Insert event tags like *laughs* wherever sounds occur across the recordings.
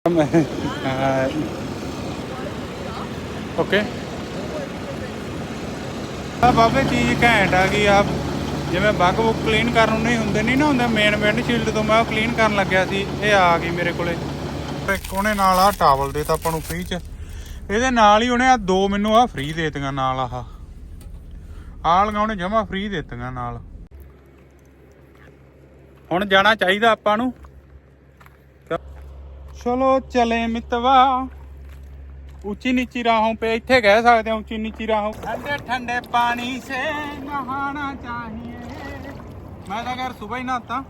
*laughs* Okay ਆ ਬਾਬੇ ਚੀਜ਼ ਘੈਂਟ ਆ ਗਈ ਆ ਜਿਵੇਂ ਬੱਗ ਬੁੱਕ ਕਲੀਨ ਕਰਨ ਨੂੰ ਨਹੀਂ ਹੁੰਦੇ, ਨਹੀਂ ਨਾ ਹੁੰਦੇ ਮੇਨ ਵਿੰਡਸ਼ੀਲਡ ਤੋਂ ਮੈਂ ਉਹ ਕਲੀਨ ਕਰਨ ਲੱਗਿਆ ਸੀ, ਇਹ ਆ ਗਈ ਮੇਰੇ ਕੋਲੇ। ਇੱਕ ਨਾਲ ਆ ਟਾਵਲ ਦੇਤਾ ਆਪਾਂ ਨੂੰ ਫ੍ਰੀ ਚ। ਇਹਦੇ ਨਾਲ ਹੀ ਉਹਨੇ ਆ ਦੋ ਮੈਨੂੰ ਆ ਫ੍ਰੀ ਦੇਤੀਆਂ ਨਾਲ ਆਹ। ਆਹ ਲਗਾਉਣੇ ਜਮਾ ਫ੍ਰੀ ਦੇ ਦਿੱਤੀਆਂ ਨਾਲ। ਹੁਣ ਜਾਣਾ ਚਾਹੀਦਾ ਆਪਾਂ ਨੂੰ। चलो चले मितवा ऊंची नीची राहों पे इतने कह सकते हैं ऊंची नीची राहों ठंडे ठंडे पानी से नहाना चाहिए मैं तो अगर सुबह ही नहाता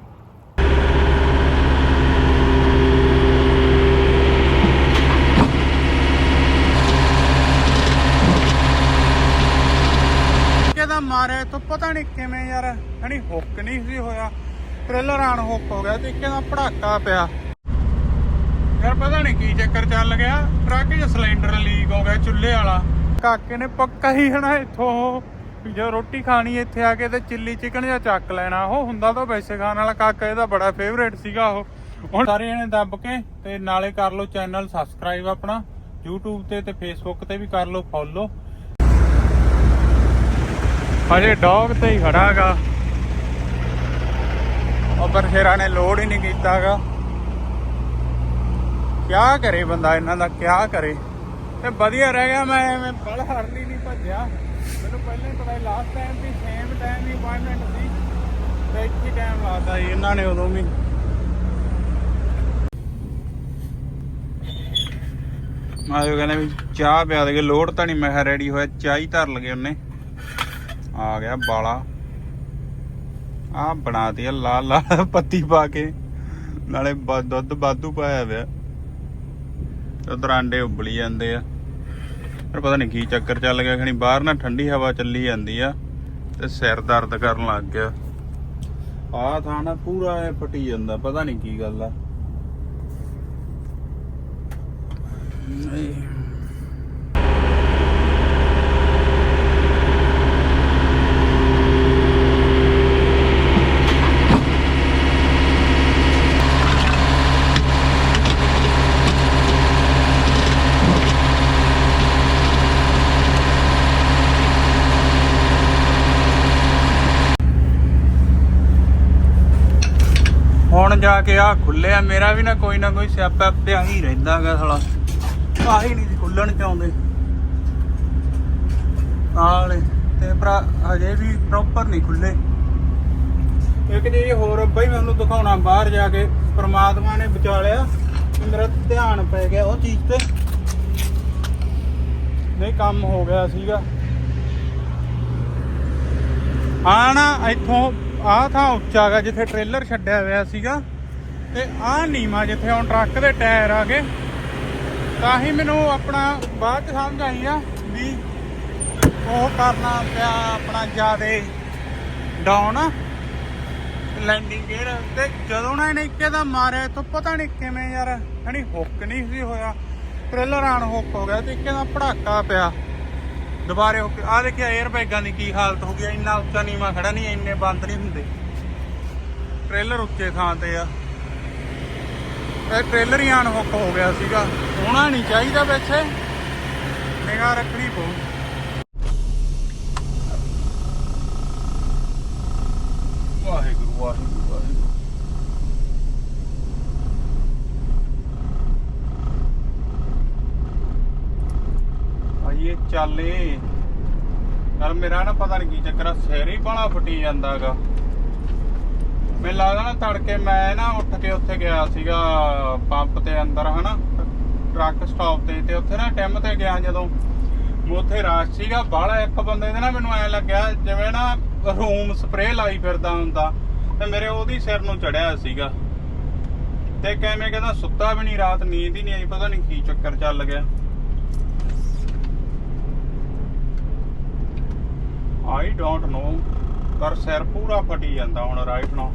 ਦਾ ਮਾਰਿਆ ਤੋਂ ਪਤਾ ਨਹੀਂ ਕਿਵੇਂ ਯਾਰ ਹਣੀ ਹੁੱਕ ਨਹੀਂ ਸੀ ਹੋਇਆ ਟ੍ਰੇਲਰ ਆਣ ਹੁੱਕ ਹੋ ਗਿਆ ਤੇ ਇੱਕ ਦਾ ਪੜਾਕਾ ਪਿਆ ਯਾਰ ਪਤਾ ਨਹੀਂ ਕੀ ਚੱਕਰ ਚੱਲ ਗਿਆ। ਟਰੱਕ 'ਚ ਸਿਲੰਡਰ ਲੀਕ ਹੋ ਗਿਆ ਚੁੱਲ੍ਹੇ ਵਾਲਾ। ਕਾਕੇ ਨੇ ਪੱਕਾ ਹੀ ਹਨਾ ਇੱਥੋਂ ਵੀ ਜੇ ਰੋਟੀ ਖਾਣੀ ਇੱਥੇ ਆ ਕੇ ਤੇ ਚਿੱਲੀ ਚਿਕਨ ਜਾਂ ਚੱਕ ਲੈਣਾ। ਉਹ ਹੁੰਦਾ ਤਾਂ ਵੈਸੇ ਖਾਣ ਵਾਲਾ ਕਾਕਾ ਇਹਦਾ ਬੜਾ ਫੇਵਰੇਟ ਸੀਗਾ ਉਹ। ਹੁਣ ਸਾਰੇ ਜਣੇ ਦੱਬ ਕੇ ਤੇ ਨਾਲੇ ਕਰ ਲਓ ਚੈਨਲ ਸਬਸਕ੍ਰਾਈਬ ਆਪਣਾ। YouTube ਤੇ ਤੇ Facebook ਤੇ ਵੀ ਕਰ ਲਓ ਫੋਲੋ ਅਜੇ ਡੌਗ ਤੇ ਹੀ ਖੜਾਗਾ। ਉਹ ਪਰ ਸ਼ੇਰਾਂ ਨੇ ਲੋਡ ਹੀ ਨਹੀਂ ਕੀਤਾਗਾ। ਕਿਆ ਕਰੇ ਬੰਦਾ ਇਹਨਾਂ ਦਾ, ਕਿਆ ਕਰੇ? ਤੇ ਵਧੀਆ ਰਹਿ ਗਿਆ, ਮੈਂ ਐਵੇਂ ਬਲ ਹਰਲੀ ਨਹੀਂ ਭੱਜਿਆ। ਮੈਨੂੰ ਪਹਿਲਾਂ ਪਤਾ ਲਾਸਟ ਟਾਈਮ ਵੀ ਸੇਮ ਟਾਈਮ ਹੀ ਅਪਾਇੰਟਮੈਂਟ ਸੀ। ਤੇ ਇੱਥੇ ਟਾਈਮ ਲਾਤਾ ਸੀ, ਇਹਨਾਂ ਨੇ ਉਦੋਂ ਵੀ। ਆਜੋ ਕਹਿੰਦੇ ਵੀ ਚਾਹ ਪਿਆ ਦੇ ਲੋੜ ਤਾਂ ਨਹੀਂ, ਮੈਂ ਕਿਹਾ ਰੈਡੀ ਹੋਇਆ, ਚਾਹ ਹੀ ਧਰ ਲਗੇ ਉਹਨੇ। ਆ ਗਿਆ ਬਾਲਾ। ਆ ਬਣਾ ਆ ਲਾਲ ਲਾਲ ਪੱਤੀ ਪਾ ਕੇ। ਨਾਲੇ ਦੁੱਧ ਬਾਦੂ ਪਾਇਆ ਪਿਆ ਉਧਰ ਆਂਡੇ ਉਬਲੀ ਜਾਂਦੇ ਆ। ਪਰ ਪਤਾ ਨਹੀਂ ਕੀ ਚੱਕਰ ਚੱਲ ਗਿਆ, ਖਣੀ ਬਾਹਰ ਨਾ ਠੰਡੀ ਹਵਾ ਚੱਲੀ ਜਾਂਦੀ ਆ ਤੇ ਸਿਰ ਦਰਦ ਕਰਨ ਲੱਗ ਗਿਆ। ਆਹ ਥਾਂ ਨਾ ਪੂਰਾ ਐ ਫਟੀ ਜਾਂਦਾ, ਪਤਾ ਨਹੀਂ ਕੀ ਗੱਲ ਆ। ਨਹੀਂ ਹੁਣ ਜਾ ਕੇ ਆ ਖੁੱਲਿਆ, ਮੇਰਾ ਵੀ ਨਾ ਕੋਈ ਨਾ ਕੋਈ ਸਿਆਪਾ ਪਿਆ ਹੀ ਰਹਿੰਦਾਗਾ ਸਾਲਾ। ਆਹੀ ਨਹੀਂ ਖੁੱਲਣ ਚਾਹੁੰਦੇ। ਆਲੇ ਤੇ ਭਰਾ, ਹਜੇ ਵੀ ਪ੍ਰੋਪਰ ਨਹੀਂ ਖੁੱਲੇ। ਇੱਕ ਜੇ ਹੋਰ, ਬਈ ਮੈਂ ਤੁਹਾਨੂੰ ਦਿਖਾਉਣਾ ਬਾਹਰ ਜਾ ਕੇ, ਪ੍ਰਮਾਤਮਾ ਨੇ ਬਚਾ ਲਿਆ ਮੇਰਾ ਧਿਆਨ ਪੈ ਗਿਆ ਉਹ ਚੀਜ਼ ਤੇ। ਨਹੀਂ, ਕੰਮ ਹੋ ਗਿਆ ਸੀਗਾ। ਆ ਨਾ ਇੱਥੋਂ ਆਹ ਥਾਂ ਉੱਚਾ ਗਾ, ਜਿੱਥੇ ਟ੍ਰੇਲਰ ਛੱਡਿਆ ਹੋਇਆ ਸੀਗਾ। ਤੇ ਆਹ ਨੀਮਾ ਜਿੱਥੇ ਹੁਣ ਟਰੱਕ ਦੇ ਟਾਇਰ ਆ ਗਏ, ਤਾਂ ਹੀ ਮੈਨੂੰ ਆਪਣਾ ਬਾਅਦ ਚ ਸਮਝ ਆਈ ਆ ਵੀ ਉਹ ਕਰਨਾ ਪਿਆ ਆਪਣਾ ਜਿਆਦੇ ਡਾਊਨ ਲੈਂਡਿੰਗ ਗੇਅਰ ਤੇ ਜਦੋਂ ਨਾ ਇਹਨੇ ਇੱਕੇ ਦਾ ਮਾਰਿਆ ਤਾਂ ਪਤਾ ਨਹੀਂ ਕਿਵੇਂ ਯਾਰ ਹਣੀ ਹੁੱਕ ਨਹੀਂ ਸੀ ਹੋਇਆ ਟ੍ਰੇਲਰ ਆਣ ਹੁੱਕ ਹੋ ਗਿਆ ਤੇ ਇੱਕੇ ਦਾ ਭੜਾਕਾ ਪਿਆ। ਦੁਬਾਰੇ ਹੁੱਕ ਆ ਦੇਖਿਆ 에ਅਰ ਬੈਗਾਂ ਦੀ ਕੀ ਹਾਲਤ ਹੋ ਗਈ ਇੰਨਾ ਉੱਚਾ ਨੀਵਾਂ ਖੜਾ ਨਹੀਂ, ਇੰਨੇ ਬੰਦ ਨਹੀਂ ਹੁੰਦੇ। ਟ੍ਰੇਲਰ ਉੱਚੇ ਥਾਂ ਤੇ ਆ। ਇਹ ਟ੍ਰੇਲਰ ਹੀ ਆਣ ਹੋ ਗਿਆ ਸੀਗਾ। ਹੋਣਾ ਨਹੀਂ ਚਾਹੀਦਾ ਵੈਸੇ ਨਿਗਾਹ ਰੱਖਣੀ ਪਊ। ਵਾਹਿਗੁਰੂ ਵਾਹਿਗੁਰੂ ਵਾਹਿਗੁਰੂ। ਆਈਏ ਚੱਲੇ। ਯਾਰ ਮੇਰਾ ਨਾ ਪਤਾ ਨਹੀਂ ਕੀ ਚੱਕਰ ਆ, ਸਿਰ ਹੀ ਬਾਲਾ ਫਟੀ ਜਾਂਦਾਗਾ। ਮੈਨੂੰ ਲੱਗਦਾ ਨਾ ਤੜਕੇ ਮੈਂ ਨਾ ਉੱਠ ਕੇ ਉੱਥੇ ਗਿਆ ਸੀਗਾ ਪੰਪ ਤੇ ਅੰਦਰ, ਹਨਾ? ਟਰੱਕ ਸਟਾਪ ਤੇ ਤੇ ਉੱਥੇ ਨਾ ਟਿਮ ਤੇ ਗਿਆ ਜਦੋਂ। ਉੱਥੇ ਰਾਸ਼ ਸੀਗਾ, ਬਾਹਲਾ ਇੱਕ ਬੰਦੇ ਦੇ ਨਾ ਮੈਨੂੰ ਐ ਲੱਗਿਆ ਜਿਵੇਂ ਨਾ ਰੂਮ ਸਪਰੇਅ ਲਾਈ ਫਿਰਦਾ ਹੁੰਦਾ, ਤੇ ਮੇਰੇ ਉਹਦੀ ਸਿਰ ਨੂੰ ਚੜਿਆ ਸੀਗਾ। ਤੇ ਕਿਵੇਂ ਕਹਿੰਦਾ, ਸੁੱਤਾ ਵੀ ਨਹੀਂ ਰਾਤ ਨੀਂਦ ਹੀ ਨਹੀਂ ਆਈ, ਪਤਾ ਨਹੀਂ ਕੀ ਚੱਕਰ ਚੱਲ ਗਿਆ। ਆਈ ਡੋਂਟ ਨੋ ਪਰ ਸਿਰ ਪੂਰਾ ਫਟੀ ਜਾਂਦਾ ਹੁਣ ਰਾਈਟ ਨਾਓ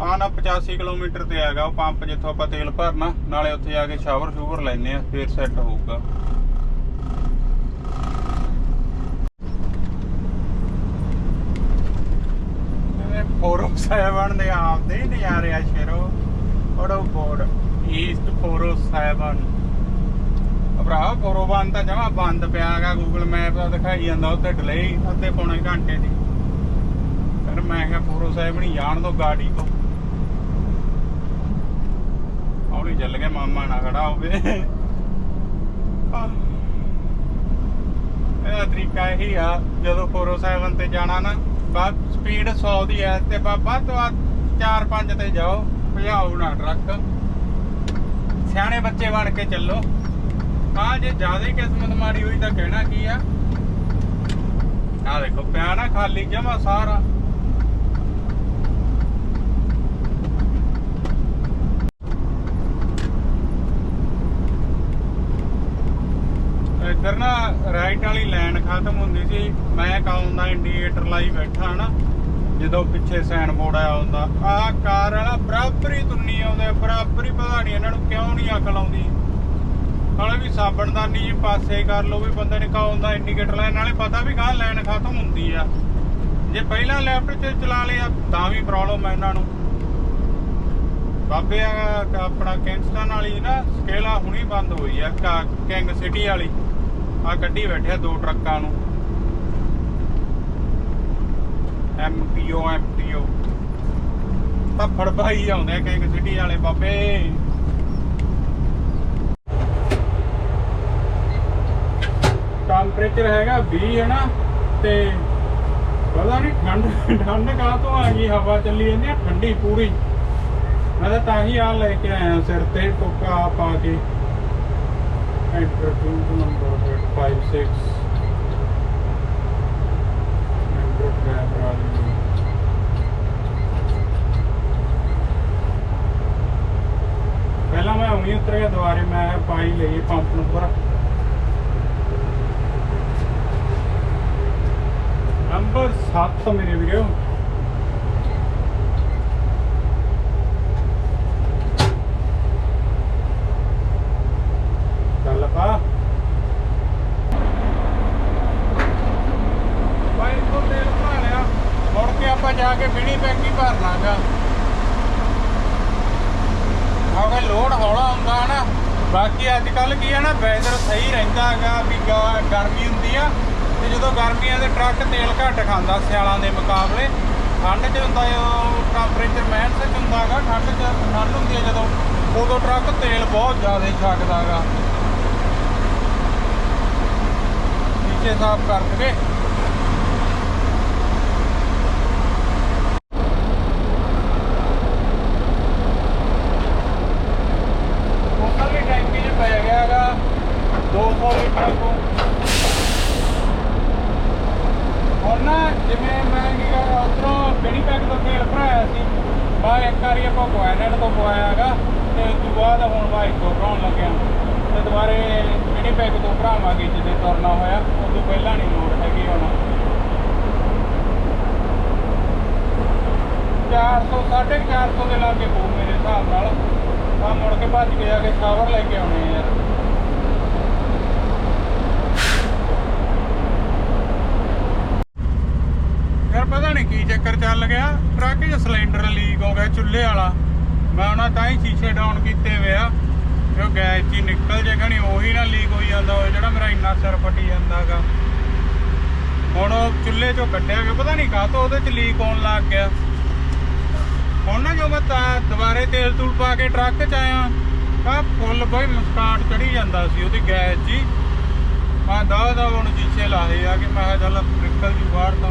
ਆ ਨਾ 85 ਕਿਲੋਮੀਟਰ ਤੇ ਹੈਗਾ, ਉਹ ਪੰਪ ਜਿੱਥੋਂ ਆਪਾਂ ਤੇਲ ਭਰਨਾ, ਨਾਲੇ ਉੱਥੇ ਜਾ ਕੇ ਸ਼ਾਵਰ ਸ਼ੂਵਰ ਲੈਨੇ ਆ, ਫੇਰ ਸੈੱਟ ਹੋਊਗਾ। ਇਹ 407 ਦੇ ਆਪਦੇ ਨਜ਼ਾਰੇ ਆ ਸ਼ੇਰੋ ਓੜੋ ਬੋੜ ਈਸਟ 407 ਭਰਾ 401 ਤਾਂ ਜਮਾ ਬੰਦ ਪਿਆ ਹੈਗਾ ਗੂਗਲ ਮੈਪ ਦਾ ਦਿਖਾਈ ਜਾਂਦਾ ਉੱਤੇ ਡਿਲੇ ਅੱਧੇ ਪੌਣੇ ਘੰਟੇ ਦੀ। ਫਿਰ ਮੈਂ ਕਿਹਾ ਫੋਰੋ 407 ਨਹੀਂ ਜਾਣ ਦੋ ਗਾੜੀ ਤੋਂ। ਹੌਲੀ ਚੱਲ ਗਿਆ, ਮਾਮਾ ਨਾ ਖੜਾ ਹੋਵੇ। ਇਹਦਾ ਤਰੀਕਾ ਇਹੀ ਆ, ਜਦੋਂ 407 ਤੇ ਜਾਣਾ ਨਾ ਬਾਅਦ ਸਪੀਡ 100 ਦੀ ਹੈ ਤੇ ਬਾ- ਵੱਧ ਤੋਂ ਵੱਧ 4-5 ਤੇ ਜਾਓ, ਭਜਾਓ ਨਾ ਟਰੱਕ। ਸਿਆਣੇ ਬੱਚੇ ਬਣ ਕੇ ਚੱਲੋ। ਆ ਜੇ ਜ਼ਿਆਦਾ ਹੀ ਕਿਸਮਤ ਮਾਰੀ ਹੋਈ ਤਾਂ ਕਹਿਣਾ ਕੀ ਆ? ਆ ਦੇਖੋ, ਪਿਆ ਨਾ ਖਾਲੀ ਜਮਾ ਸਾਰਾ। ਫਿਰ ਨਾ ਰਾਈਟ ਵਾਲੀ ਲਾਈਨ ਖਤਮ ਹੁੰਦੀ ਸੀ। ਮੈਂ ਕਾਉਂ ਦਾ ਇੰਡੀਕੇਟਰ ਲਾਈ ਬੈਠਾ ਨਾ, ਜਦੋਂ ਪਿੱਛੇ ਸਾਈਨ ਬੋਰਡ ਆਇਆ ਹੁੰਦਾ, ਆਹ ਕਾਰ ਵਾਲਾ ਬਰਾਬਰ ਹੀ ਤੁੰਨੀ ਆਉਂਦੇ ਬਰਾਬਰ ਹੀ ਪਤਾ ਨਹੀਂ ਇਹਨਾਂ ਨੂੰ ਕਿਉਂ ਨਹੀਂ ਅਕਲ ਆਉਂਦੀ? ਨਾਲੇ ਵੀ ਸਾਬਣਦਾਨੀ ਜੀ ਪਾਸੇ ਕਰ ਲਓ ਵੀ ਬੰਦੇ ਨੇ ਕਾਉਂ ਦਾ ਇੰਡੀਕੇਟਰ ਲਾਇਆ ਨਾਲੇ ਪਤਾ ਵੀ ਗਾਂ ਲਾਈਨ ਖਤਮ ਹੁੰਦੀ ਆ। ਜੇ ਪਹਿਲਾਂ ਲੈਫਟ 'ਚ ਚਲਾ ਲਿਆ, ਤਾਂ ਵੀ ਪ੍ਰੋਬਲਮ ਹੈ ਇਹਨਾਂ ਨੂੰ। ਬਾਬੇ ਆਪਣਾ ਕਿੰਗਸਟਨ ਵਾਲੀ ਨਾ ਸਕੇਲਾ ਹੁਣੀ ਬੰਦ ਹੋਈ ਆ ਕਿੰਗ ਸਿਟੀ ਵਾਲੀ। ਆ ਕੱਢੀ ਬੈਠਿਆ ਦੋ ਟਰੱਕਾਂ ਨੂੰ। ਐਮਪੀਓ ਐਮਪੀਓ ਤਾਂ ਫੜਬਾਈ ਆਉਂਦੇ ਆ ਸਿਟੀ ਵਾਲੇ ਬਾਬੇ। ਟੈਂਪਰੇਚਰ ਹੈਗਾ 20 ਹੈ ਨਾ? ਤੇ ਪਤਾ ਨਹੀਂ ਠੰਡ ਠੰਡ ਕਾਹ ਤੋਂ ਆ ਗਈ? ਹਵਾ ਚੱਲੀ ਜਾਂਦੀ ਆ, ਠੰਡੀ ਪੂਰੀ। ਮੈਂ ਤਾਂ ਤਾਂ ਹੀ ਆ ਲੈ ਕੇ ਆਇਆ ਸਿਰ ਤੇ ਟੋਕਾ ਪਾ ਕੇ। Enter to number 56 enter camera ਪਹਿਲਾਂ ਮੈਂ ਉਣੀ ਉਤਰ ਗਿਆ ਦੁਬਾਰੇ ਮੈਂ ਪਾਈ ਲਈ ਪੰਪ ਨੰਬਰ। ਨੰਬਰ 7 ਮੇਰੇ ਵੀਰੋ ਚੱਲ ਪਾ ਭਾਈ ਤੋਂ ਤੇਲ ਭਰਾ ਲਿਆ ਮੁੜ ਕੇ ਆਪਾਂ ਜਾ ਕੇ ਬਿਣੀ ਪੈਂਕੀ ਭਰਨਾਗਾ ਆਉਗਾ ਲੋਡ ਹੌਲਾ ਹੁੰਦਾ ਨਾ ਬਾਕੀ ਅੱਜ ਕੱਲ ਕੀ ਹੈ ਨਾ ਵੈਦਰ ਸਹੀ ਰਹਿੰਦਾ ਹੈਗਾ, ਵੀ ਗ- ਗਰਮੀ ਹੁੰਦੀ ਆ, ਤੇ ਜਦੋਂ ਗਰਮੀਆਂ ਦੇ ਟਰੱਕ ਤੇਲ ਘੱਟ ਖਾਂਦਾ ਸਿਆਲਾਂ ਦੇ ਮੁਕਾਬਲੇ, ਠੰਡ 'ਚ ਹੁੰਦਾ ਉਹ ਟੈਂਪਰੇਚਰ ਮਾਈਨਸ 'ਚ ਹੁੰਦਾ ਹੈਗਾ, ਠੰਡ 'ਚ ਠੰਡ ਹੁੰਦੀ ਹੈ ਜਦੋਂ, ਉਦੋਂ ਟਰੱਕ ਤੇਲ ਬਹੁਤ ਜ਼ਿਆਦਾ ਛੱਡਦਾ ਹੈਗਾ। ਨੀਚੇ ਸਾਫ਼ ਕਰ ਦਵੇ ਟੋਟਲ ਵੀ ਟੈਂਕੀ 'ਚ ਪੈ ਗਿਆ ਹੈਗਾ 200 ਲੀਟਰ ਤੋਂ ਹੁਣ ਨਾ ਜਿਵੇਂ ਮੈਂ ਕੀ ਕਰ ਉਧਰੋਂ ਬਿਣੀ ਪੈਕ ਤੋਂ ਤੇਲ ਭਰਾਇਆ ਸੀ ਬਾ ਇੱਕ ਵਾਰੀ ਆਪਾਂ ਕੁਆਨਟ ਤੋਂ ਪਵਾਇਆ ਹੈਗਾ ਤੇ ਉਸ ਤੋਂ ਬਾਅਦ ਹੁਣ ਮੈਂ ਇੱਕੋ ਭਰਾਉਣ ਲੱਗਿਆ ਤੇ ਦੁਬਾਰੇ ਬਿਣੀ ਪੈਕ ਤੋਂ ਭਰਾਵਾਂਗੇ ਜਿੱਦੇ ਤੁਰਨਾ ਹੋਇਆ ਉਸ ਤੋਂ ਪਹਿਲਾਂ ਨਹੀਂ ਲੋੜ ਹੈਗੀ ਹੁਣ 400 450 ਦੇ ਲਾਗੇ ਪਊ ਮੇਰੇ ਹਿਸਾਬ ਨਾਲ। ਆ ਮੁੜ ਕੇ ਭੱਜ ਕੇ ਜਾ ਕੇ ਸ਼ਾਵਰ ਲੈ ਕੇ ਆਉਣੇ ਯਾਰ। ਯਾਰ ਪਤਾ ਨਹੀਂ ਕੀ ਚੱਕਰ ਚੱਲ ਗਿਆ। ਟਰੱਕ 'ਚ ਸਿਲੰਡਰ ਲੀਕ ਹੋ ਗਿਆ ਚੁੱਲ੍ਹੇ ਵਾਲਾ। ਮੈਂ ਉਹਨਾਂ ਤਾਂ ਹੀ ਸ਼ੀਸ਼ੇ ਡਾਊਨ ਕੀਤੇ ਹੋਏ ਆ। ਜੋ ਗੈਸ 'ਚ ਹੀ ਨਿਕਲ ਜੇ ਕਣੀ ਉਹੀ ਨਾ ਲੀਕ ਹੋਈ ਜਾਂਦਾ ਹੋਵੇ, ਜਿਹੜਾ ਮੇਰਾ ਇੰਨਾ ਸਿਰ ਫਟੀ ਜਾਂਦਾਗਾ ਹੁਣ ਉਹ ਚੁੱਲ੍ਹੇ 'ਚੋਂ ਕੱਢਿਆ ਗਿਆ, ਪਤਾ ਨਹੀਂ ਕਾਹ ਤੋਂ ਉਹਦੇ 'ਚ ਲੀਕ ਹੋਣ ਲੱਗ ਗਿਆ। ਹੁਣ ਨਾ ਜੋ ਮੈਂ ਤਾਂ ਦੁਬਾਰੇ ਤੇਲ ਤੂਲ ਪਾ ਕੇ ਟਰੱਕ 'ਚ ਆਇਆ। ਤਾਂ ਫੁੱਲ ਬਈ ਮੁਸਕਾਟ ਚੜੀ ਜਾਂਦਾ ਸੀ ਉਹਦੀ ਗੈਸ ਜੀ। ਮੈਂ ਦਾ ਦਾ ਹੁਣ ਸ਼ੀਸ਼ੇ ਲਾਏ ਆ ਕਿ ਮੈਂ ਕਿਹਾ ਚੱਲ ਨਿਕਲ ਜੂ ਬਾਹਰ ਤਾਂ।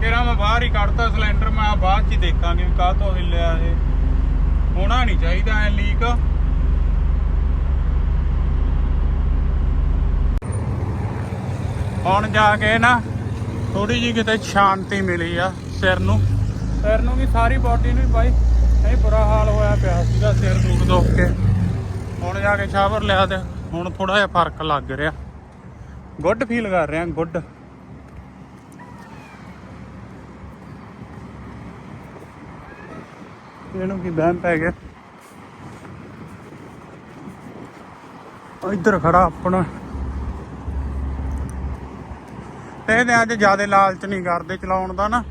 ਕਿਹੜਾ ਮੈਂ ਬਾਹਰ ਹੀ ਕੱਢਤਾ ਸਿਲੰਡਰ, ਮੈਂ ਬਾਅਦ ਚ ਹੀ ਦੇਖਾਂਗੇ ਵੀ ਕਾਹ ਤੋਂ ਹਿੱਲਿਆ ਇਹ। ਹੋਣਾ ਨਹੀਂ ਚਾਹੀਦਾ ਐ ਲੀਕ। ਹੁਣ ਜਾ ਕੇ ਨਾ ਥੋੜੀ ਜੀ ਕਿਤੇ ਸ਼ਾਂਤੀ ਮਿਲੀ ਆ ਸਿਰ ਨੂੰ। ਸਿਰ ਨੂੰ ਵੀ ਸਾਰੀ ਬਾਡੀ ਨੂੰ ਵੀ ਬਾਈ। ਨਹੀਂ, ਬੁਰਾ ਹਾਲ ਹੋਇਆ ਪਿਆ ਸੀਗਾ ਸਿਰ ਦੁਖ ਦੁਖ ਕੇ। ਹੁਣ ਜਾ ਕੇ ਸ਼ਾਵਰ ਲਿਆ ਤੇ ਹੁਣ ਥੋੜਾ ਜਿਹਾ ਫ਼ਰਕ ਲੱਗ ਰਿਹਾ। ਗੁੱਡ ਫੀਲ ਕਰ ਰਿਹਾ ਗੁੱਡ ਇਹਨੂੰ ਕੀ ਬਹਿਮ ਪੈ ਗਿਆ? ਇੱਧਰ ਖੜਾ ਆਪਣਾ। ਤੇ ਇਹਦੇ ਅੱਜ ਜ਼ਿਆਦਾ ਲਾਲਚ ਨਹੀਂ ਕਰਦੇ ਚਲਾਉਣ ਦਾ ਨਾ।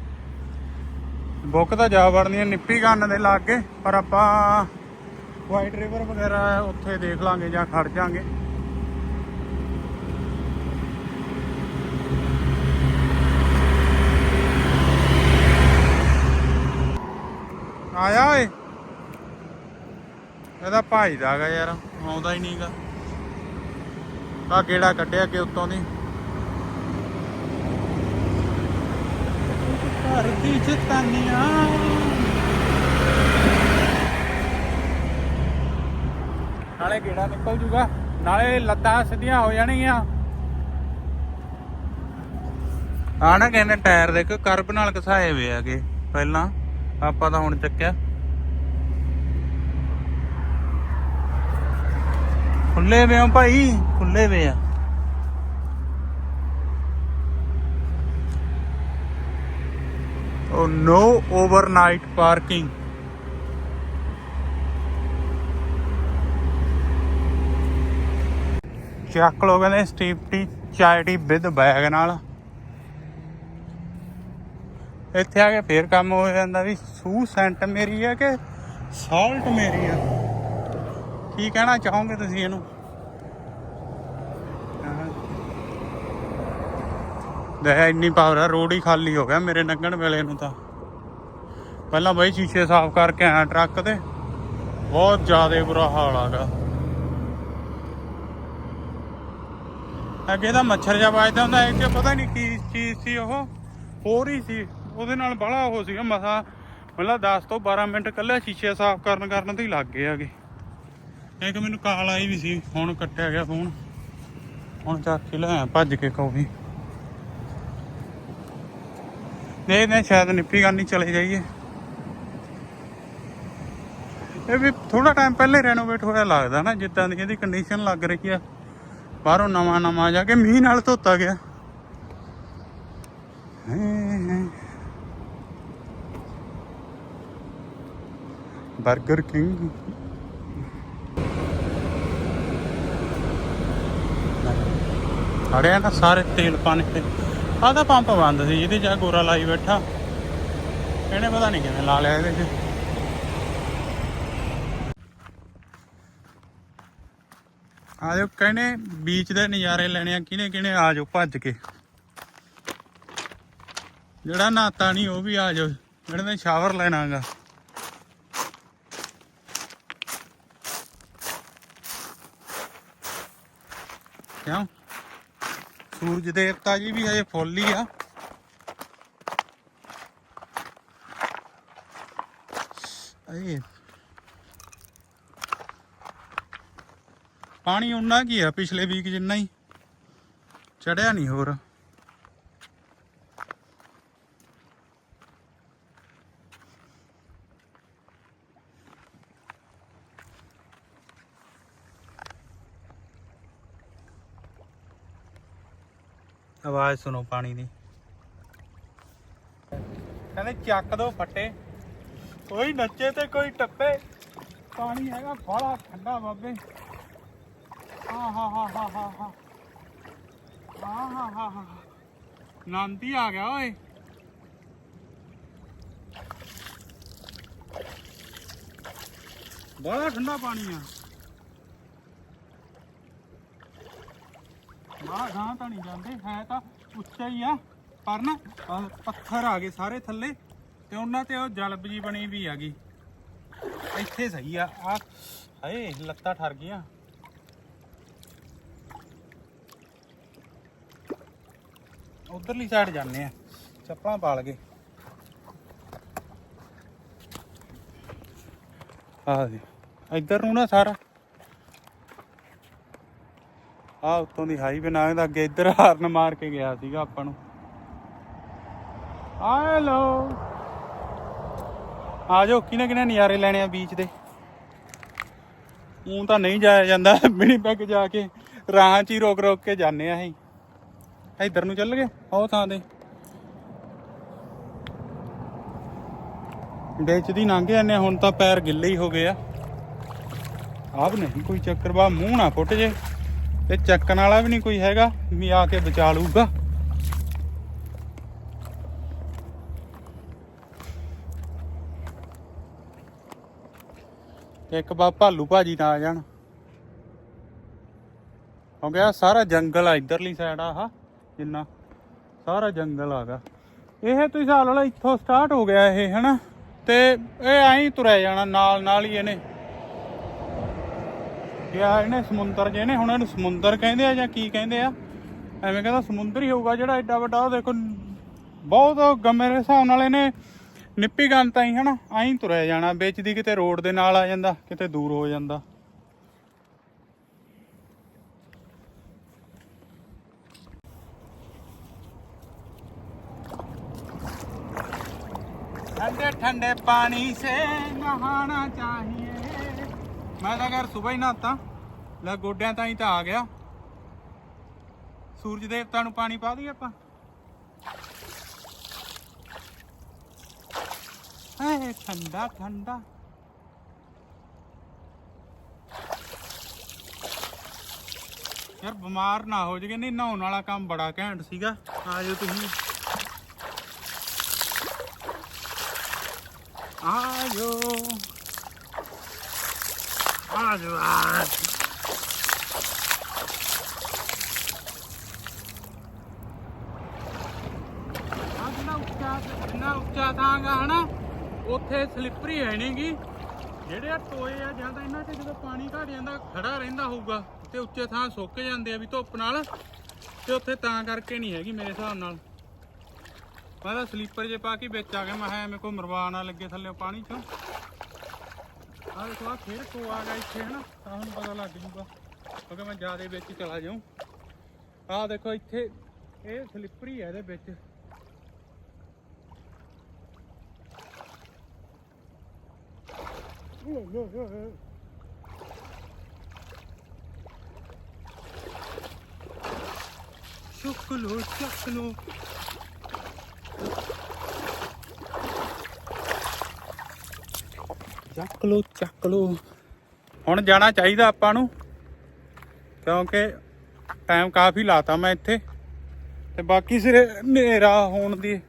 ਬੁੱਕ ਤਾਂ ਜਾ ਵੜਨੀ ਹੈ ਨਿੱਪੀ ਗੰਨ ਦੇ ਲਾਗੇ, ਪਰ ਆਪਾਂ ਵਾਈਟ ਰਿਵਰ ਵਗੈਰਾ ਉੱਥੇ ਦੇਖ ਲਾਂਗੇ ਜਾਂ ਖੜ ਜਾਾਂਗੇ। ਆਇਆ ਓਏ। ਇਹਦਾ ਭਾਈ ਦਾ ਹੈਗਾ ਯਾਰ, ਆਉਂਦਾ ਹੀ ਨਹੀਂਗਾ ਆ ਕਿਹੜਾ ਕੱਢਿਆ ਕਿ ਉੱਤੋਂ ਦੀ। ਘਰ ਦੀ ਚਤਾਨੀਆਂ ਨਾਲੇ ਕਿਹੜਾ ਨਿਕਲ ਜੂਗਾ। ਨਾਲੇ ਲੱਤਾਂ ਸਿੱਧੀਆਂ ਹੋ ਜਾਣਗੀਆਂ। ਆ ਨਾ ਕਹਿੰਦੇ ਟਾਇਰ ਦੇਖ, ਕਰਬ ਨਾਲ ਘਸਾਏ ਹੋਏ ਆਗੇ ਪਹਿਲਾਂ। ਆਪਾਂ ਤਾਂ ਹੁਣ ਚੱਕਿਆ। ਖੁੱਲੇ ਵੇ ਆ ਭਾਈ ਖੁੱਲੇ ਵੇ ਆ। ਉਹ ਨੋ ਓਵਰਨਾਈਟ ਪਾਰਕਿੰਗ। ਚੱਕ ਲੋ ਕਹਿੰਦੇ ਸਟੀਪਟੀ ਚਾਇਟੀ ਵਿਦ ਬੈਗ ਨਾਲ। ਇੱਥੇ ਆ ਕੇ ਫੇਰ ਕੰਮ ਹੋ ਜਾਂਦਾ ਵੀ ਸੂ ਸੈਂਟ ਮੇਰੀ ਹੈ ਕਿ ਸਾਲਟ ਮੇਰੀ ਹੈ ਕੀ ਕਹਿਣਾ ਚਾਹੋਗੇ ਤੁਸੀਂ ਇਹਨੂੰ? ਦੇ ਇੰਨੀ ਪਾਵਰ ਆ, ਰੋਡ ਹੀ ਖਾਲੀ ਹੋ ਗਿਆ ਮੇਰੇ ਲੰਘਣ ਵੇਲੇ ਨੂੰ ਤਾਂ। ਪਹਿਲਾਂ ਬਈ ਸ਼ੀਸ਼ੇ ਸਾਫ਼ ਕਰਕੇ ਆਇਆ ਟਰੱਕ ਤੇ, ਬਹੁਤ ਜ਼ਿਆਦਾ ਬੁਰਾ ਹਾਲ ਆਗਾ ਅੱਗੇ ਤਾਂ ਮੱਛਰ ਜਿਹਾ ਵੱਜਦਾ ਹੁੰਦਾ, ਇਹ ਕਿ ਪਤਾ ਨਹੀਂ ਕੀ ਚੀਜ਼ ਸੀ ਉਹ, ਹੋਰ ਹੀ ਸੀ। ਉਹਦੇ ਨਾਲ ਬੜਾ ਉਹ ਸੀਗਾ, ਮਸਾ ਮਤਲਬ 10 ਤੋਂ 12 ਮਿੰਟ ਕੱਲੇ ਸ਼ੀਸ਼ੇ ਸਾਫ਼ ਕਰਨ ਕਰਨ ਤੇ ਹੀ ਲੱਗ ਗਏ ਹੈਗੇ। ਇੱਕ ਮੈਨੂੰ ਕਾਲ ਆਈ ਵੀ ਸੀ ਹੁਣ ਕੱਟਿਆ ਗਿਆ ਫੋਨ। ਹੁਣ ਚੱਕ ਕੇ ਲਿਆ ਭੱਜ ਕੇ ਕੌਫੀ ਨਹੀਂ ਨਹੀਂ, ਸ਼ਾਇਦ ਨਿੱਪੀ ਕਰਨੀ ਚਲੇ ਜਾਈਏ। ਇਹ ਵੀ ਥੋੜਾ ਟਾਈਮ ਪਹਿਲੇ ਰੈਨੋਵੇਟ ਹੋਇਆ ਲੱਗਦਾ ਨਾ, ਜਿੱਦਾਂ ਦੀ ਇਹਦੀ ਕੰਡੀਸ਼ਨ ਲੱਗ ਰਹੀ ਆ। ਬਾਹਰੋਂ ਨਵਾਂ ਨਵਾਂ ਜਾ ਕੇ ਮੀਂਹ ਨਾਲ ਧੋਤਾ ਗਿਆ। 버ਗਰ ਕਿੰਗ। ਅੜਿਆ ਨਾ ਸਾਰੇ ਤੇਲ ਪਾਣੇ ਤੇ। ਆਹ ਤਾਂ ਪੰਪ ਬੰਦ ਸੀ, ਜਿਹਦੇ ਜਾ ਗੋਰਾ ਲਾਈ ਬੈਠਾ। ਇਹਨੇ ਪਤਾ ਨਹੀਂ ਕਿਵੇਂ ਲਾ ਲਿਆ ਇਹਦੇ 'ਚ। ਆ ਜਾਓ, ਕਹਿੰਦੇ ਬੀਚ ਦੇ ਨਜ਼ਾਰੇ ਲੈਣੇ ਆ ਕਿਨੇ ਕਿਨੇ ਆ ਜਾਓ, ਭੱਜ ਕੇ। ਜਿਹੜਾ ਨਾਤਾ ਨਹੀਂ ਉਹ ਵੀ ਆ ਜਾਓ, ਜਿਹੜੇ ਨੇ ਸ਼ਾਵਰ ਲੈਣਾਗਾ। ਕਿਉਂ? ਸੂਰਜ ਦੇਵਤਾ ਜੀ ਵੀ ਹਜੇ ਫੁੱਲ ਹੀ ਆ। ਇਹ ਪਾਣੀ ਉਨਾ ਕੀ ਆ, ਪਿਛਲੇ ਵੀਕ ਜਿੰਨਾ ਹੀ। ਚੜਿਆ ਨਹੀਂ ਹੋਰ। आवाज़ सुनो पानी की कहते चक दो फटे कोई नचे तो कोई टप्पे पानी है बड़ा ठंडा बाबे हाँ हाँ आ गया बड़ा ठंडा पानी है ਨਾ ਗਾਂ ਤਾਂ ਨਹੀਂ ਜਾਂਦੇ, ਹੈ ਤਾਂ ਉੱਚਾ ਹੀ ਆ, ਪਰ ਨਾ ਆਹ ਪੱਥਰ ਆ ਗਏ ਸਾਰੇ ਥੱਲੇ, ਤੇ ਉਹਨਾਂ ਤੇ ਉਹ ਜਲਬ ਜੀ ਬਣੀ ਵੀ ਹੈਗੀ। ਇੱਥੇ ਸਹੀ ਆ ਆ, ਹਏ, ਲੱਤਾਂ ਠਰ ਗਈਆਂ। ਉਧਰਲੀ ਸਾਈਡ ਜਾਂਦੇ ਆ, ਚੱਪਲਾਂ ਪਾਲ ਗਏ ਆ ਜੀ, ਇੱਧਰ ਨੂੰ ਨਾ ਸਾਰਾ ਆ ਉੱਤੋਂ ਦੀ ਹਾਈਵੇ ਨਾਲ ਅੱਗੇ ਇੱਧਰ ਹਾਰਨ ਮਾਰ ਕੇ ਗਿਆ ਸੀਗਾ ਆਪਾਂ ਨੂੰ। ਹੈਲੋ ਆ ਜਾਓ ਕਿਨੇ ਕਿਨੇ ਨਜ਼ਾਰੇ ਲੈਣੇ ਆ ਬੀਚ ਦੇ। ਉਂ ਤਾਂ ਨਹੀਂ ਜਾਇਆ ਜਾਂਦਾ ਮਿਨੀ ਪੈਗ ਜਾ ਕੇ ਰਾਹਾਂ 'ਚ ਹੀ ਰੋਕ ਰੋਕ ਕੇ ਜਾਂਦੇ ਆ ਅਸੀਂ। ਇੱਧਰ ਨੂੰ ਚੱਲ ਗਏ ਉਹ ਥਾਂ ਦੇ ਵਿੱਚ ਦੀ ਲੰਘ ਜਾਂਦੇ ਆ, ਹੁਣ ਤਾਂ ਪੈਰ ਗਿੱਲੇ ਹੀ ਹੋ ਗਏ ਆ। ਆਪ ਨਹੀਂ ਕੋਈ ਚੱਕਰ ਬਾ ਮੂੰਹ ਨਾ ਫੁੱਟ ਜੇ। ਤੇ ਚੱਕਣ ਵਾਲਾ ਵੀ ਨਹੀਂ ਕੋਈ ਹੈਗਾ, ਵੀ ਆ ਕੇ ਬਚਾ ਲੂਗਾ ਇੱਕ ਬਾ ਭਾਲੂ ਭਾਜੀ ਨਾ ਆ ਜਾਣ। ਹੋ ਗਿਆ ਸਾਰਾ ਜੰਗਲ ਆ, ਇਧਰਲੀ ਸਾਈਡ ਆ ਹਾ ਜਿੰਨਾ ਸਾਰਾ ਜੰਗਲ ਆਗਾ ਇਹ ਤੁਸੀਂ ਹਾਲ ਵਾਲਾ ਇੱਥੋਂ ਸਟਾਰਟ ਹੋ ਗਿਆ ਇਹ, ਹਨਾ? ਤੇ ਇਹ ਐਂ ਤੁਰਿਆ ਜਾਣਾ ਨਾਲ ਨਾਲ ਹੀ ਇਹਨੇ। ਕਿਹਾ ਇਹਨੇ, ਸਮੁੰਦਰ ਜੇ ਨੇ, ਹੁਣ ਇਹਨੂੰ ਸਮੁੰਦਰ ਕਹਿੰਦੇ ਆ ਜਾਂ ਕੀ ਕਹਿੰਦੇ ਆ? ਐਵੇਂ ਕਹਿੰਦਾ ਸਮੁੰਦਰ ਹੀ ਹੋਊਗਾ ਜਿਹੜਾ ਐਡਾ ਵੱਡਾ, ਉਹ ਦੇਖੋ, ਬਹੁਤ ਗੰਮੇ ਦੇ ਹਿਸਾਬ ਨਾਲ ਇਹਨੇ ਨਿੱਪੀ ਗੰਨ ਤਾਂ ਹੀ, ਹਨਾ ਐਂ ਤੁਰਿਆ ਜਾਣਾ ਵਿੱਚ ਕਿਤੇ ਰੋਡ ਦੇ ਨਾਲ ਆ ਜਾਂਦਾ, ਕਿਤੇ ਦੂਰ ਹੋ ਜਾਂਦਾ। ਠੰਡੇ ਠੰਡੇ ਪਾਣੀ ਸੇ ਨਹਾਣਾ ਚਾਹੀਏ। ਮੈਂ ਤਾਂ ਘਰ ਸਵੇਰ ਹੀ ਨਹਾਤਾ। ਲੈ ਗੋਡਿਆਂ ਤਾਈਂ ਤਾਂ ਆ ਗਿਆ। ਸੂਰਜ ਦੇਵਤਾ ਨੂੰ ਪਾਣੀ ਪਾ ਦਈਏ ਆਪਾਂ। ਹਾਏ, ਠੰਡਾ ਠੰਡਾ। ਯਾਰ ਬਿਮਾਰ ਨਾ ਹੋ ਜਗੇ ਨਹੀਂ, ਨਹਾਉਣ ਵਾਲਾ ਕੰਮ ਬੜਾ ਘੈਂਟ ਸੀਗਾ। ਆ ਜਾਓ ਤੁਸੀਂ। ਆਜੋ ਆਜੋ ਆਜੋ ਆਹ ਜਿੰਨਾ ਉੱਚਾ ਜਿੰਨਾ ਉੱਚਾ ਥਾਂਗਾ ਹਨਾ ਉੱਥੇ ਸਲਿੱਪਰੀ ਹੈ ਨਹੀਂਗੀ ਜਿਹੜੇ ਆ ਟੋਏ ਆ ਜਾਂਦਾ ਇਹਨਾਂ 'ਚ ਜਦੋਂ ਪਾਣੀ ਘਟ ਜਾਂਦਾ, ਖੜਾ ਰਹਿੰਦਾ ਹੋਊਗਾ, ਤੇ ਉੱਚੇ ਥਾਂ ਸੁੱਕ ਜਾਂਦੇ ਆ ਵੀ ਧੁੱਪ ਨਾਲ, ਤੇ ਉੱਥੇ ਤਾਂ ਕਰਕੇ ਨਹੀਂ ਹੈਗੀ ਮੇਰੇ ਹਿਸਾਬ ਨਾਲ। ਮੈਂ ਤਾਂ ਸਲੀਪਰ ਜੇ ਪਾ ਕੇ ਵਿੱਚ ਆ ਗਿਆ ਮੈਂ ਕਿਹਾ ਐਵੇਂ ਕੋਈ ਮਰਵਾ ਨਾ ਲੱਗੇ ਥੱਲੇ ਪਾਣੀ ਚੋਂ। ਆਹ ਦੇਖੋ ਆ ਫੇਰ ਕੋ ਆ ਗਿਆ ਇੱਥੇ, ਹਨਾ? ਤਾਂ ਹੁਣ ਪਤਾ ਲੱਗ ਜੂਗਾ। ਕਿਉਂਕਿ ਮੈਂ ਜ਼ਿਆਦਾ ਵਿੱਚ ਚਲਾ ਜਾਊਂ। ਆਹ ਦੇਖੋ, ਇੱਥੇ ਇਹ ਸਲਿੱਪਰੀ ਹੈ ਇਹਦੇ ਵਿੱਚ। ਚੁੱਕ ਲੋ ਚੱਕ ਲੋ ਚੱਕ ਲੋ ਚੱਕ ਲੋ ਹੁਣ ਜਾਣਾ ਚਾਹੀਦਾ ਆਪਾਂ ਨੂੰ, ਕਿਉਂਕਿ ਟਾਈਮ ਕਾਫੀ ਲਾਤਾ ਮੈਂ ਇੱਥੇ। ਤੇ ਬਾਕੀ ਸਿਰੇ ਹਨੇਰਾ ਹੋਣ ਦੀ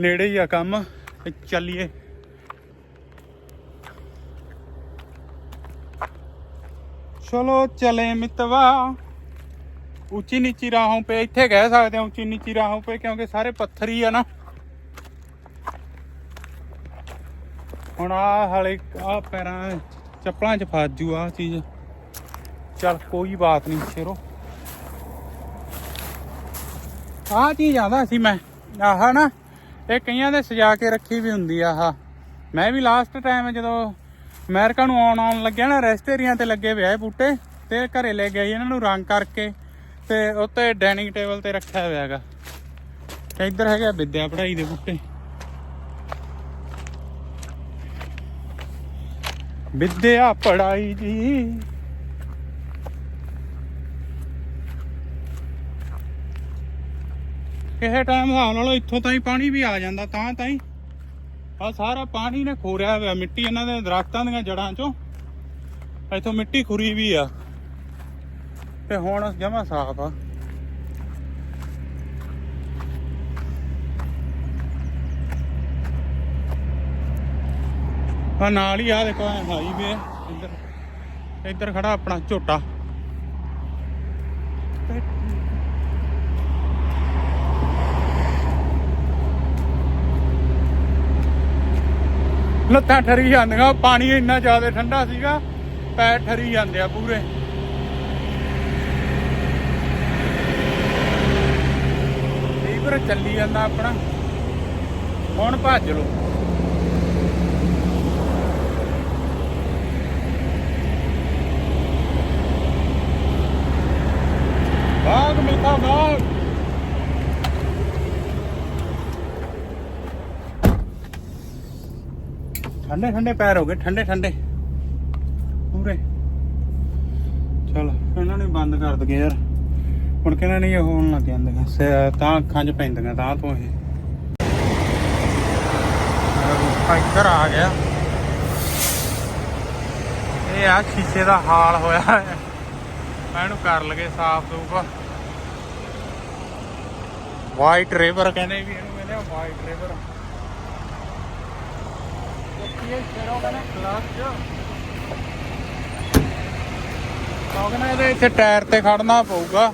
ਨੇੜੇ ਹੀ ਆ ਕੰਮ, ਤੇ ਚੱਲੀਏ। ਚਲੋ ਚਲੇ ਮਿਤਵਾ। ਉੱਚੀ ਨੀਚੀ ਰਾਹੋਂ ਪੇ, ਇੱਥੇ ਕਹਿ ਸਕਦੇ ਹਾਂ ਉੱਚੀ ਨੀਚੀ ਰਾਹੋਂ ਪੇ, ਕਿਉਂਕਿ ਸਾਰੇ ਪੱਥਰ ਹੀ ਆ ਨਾ। ਹੁਣ ਆ ਹਾਲੇ ਆ ਪੈਰਾਂ, ਚੱਪਲਾਂ 'ਚ ਫਸ ਜੂ ਆ ਚੀਜ਼। ਚੱਲ ਕੋਈ ਬਾਤ ਨਹੀਂ ਸ਼ੇਰੋ। ਆ ਚੀਜ਼ ਆਂਦਾ ਸੀ ਮੈਂ, ਆਹ ਨਾ, ਇਹ ਕਈਆਂ ਦੇ ਸਜਾ ਕੇ ਰੱਖੀ ਵੀ ਹੁੰਦੀ ਆ ਆਹ। ਮੈਂ ਵੀ ਲਾਸਟ ਟਾਈਮ ਜਦੋਂ ਅਮਰੀਕਾ ਨੂੰ ਆਉਣ ਆਉਣ ਲੱਗਿਆ ਨਾ ਰੈਸਟੇਰੀਆਂ ਤੇ ਲੱਗੇ ਹੋਏ ਆ ਬੂਟੇ, ਤੇ ਘਰੇ ਲੈ ਗਏ ਇਹਨਾਂ ਨੂੰ ਰੰਗ ਕਰਕੇ, ਤੇ ਉੱਤੇ ਡਾਈਨਿੰਗ ਟੇਬਲ ਤੇ ਰੱਖਿਆ ਹੋਇਆ ਹੈਗਾ। ਤੇ ਇੱਧਰ ਹੈਗਾ ਵਿਦਿਆ ਪੜ੍ਹਾਈ ਦੇ ਬੂਟੇ। ਵਿਦਿਆ ਪੜਾਈ ਜੀ। ਕਿਸੇ ਟਾਈਮ ਹਿਸਾਬ ਨਾਲੋਂ ਇੱਥੋਂ ਤਾਈਂ ਪਾਣੀ ਵੀ ਆ ਜਾਂਦਾ, ਤਾਂ ਤਾਈਂ। ਆ ਸਾਰਾ ਪਾਣੀ ਨੇ ਖੋਰਿਆ ਹੋਇਆ, ਮਿੱਟੀ ਇਹਨਾਂ ਦੇ ਦਰਖਤਾਂ ਦੀਆਂ ਜੜਾਂ ਚੋਂ। ਇੱਥੋਂ ਮਿੱਟੀ ਖੁਰੀ ਵੀ ਆ। ਤੇ ਹੁਣ ਜਮਾ ਸਾਫ਼ ਆ। ਆ ਨਾਲ ਹੀ ਆ ਦੇਖੋ ਹਾਈਵੇ ਇੱਧਰ ਇੱਧਰ ਖੜਾ ਆਪਣਾ ਝੋਟਾ। ਲੱਤਾਂ ਠਰੀ ਜਾਂਦੀਆਂ ਪਾਣੀ ਇੰਨਾ ਜ਼ਿਆਦਾ ਠੰਡਾ ਸੀਗਾ, ਪੈਰ ਠਰੀ ਜਾਂਦੇ ਆ ਪੂਰੇ। ਲੀਵਰ ਚੱਲੀ ਜਾਂਦਾ ਆਪਣਾ। ਹੁਣ ਭੱਜ ਲੋ ਬਾਗ ਠੰਡੇ ਠੰਡੇ ਪੈਰ ਹੋ ਗਏ, ਠੰਡੇ ਠੰਡੇ। ਪੂਰੇ। ਚਲ, ਇਹਨਾਂ ਨੂੰ ਬੰਦ ਕਰ ਦਗੇ ਯਾਰ। ਹੁਣ ਕਿਹਨਾਂ ਨਹੀਂ ਇਹ ਹੋਣ ਲੱਗ ਜਾਂਦੀਆਂ ਤਾਂ ਅੱਖਾਂ 'ਚ ਪੈਂਦੀਆਂ, ਤਾਂ ਤੋਂ ਇਹ। ਆ ਇੱਧਰ ਆ ਗਿਆ। ਇਹ ਆ ਸ਼ੀਸ਼ੇ ਦਾ ਹਾਲ ਹੋਇਆ। ਮੈਂ ਇਹਨੂੰ ਕਰ ਲਗੇ ਸਾਫ਼ ਸੂਫ ਵਾਈਟ ਰਿਵਰ ਕਹਿੰਦੇ ਵੀ ਇਹਨੂੰ ਕਹਿੰਦੇ ਆ ਵਾਈਟ ਰਿਵਰ ਦੇਖੀਏ ਕਹਿੰਦੇ ਇਹਦੇ ਇੱਥੇ ਟਾਇਰ ਤੇ ਖੜਨਾ ਪਊਗਾ।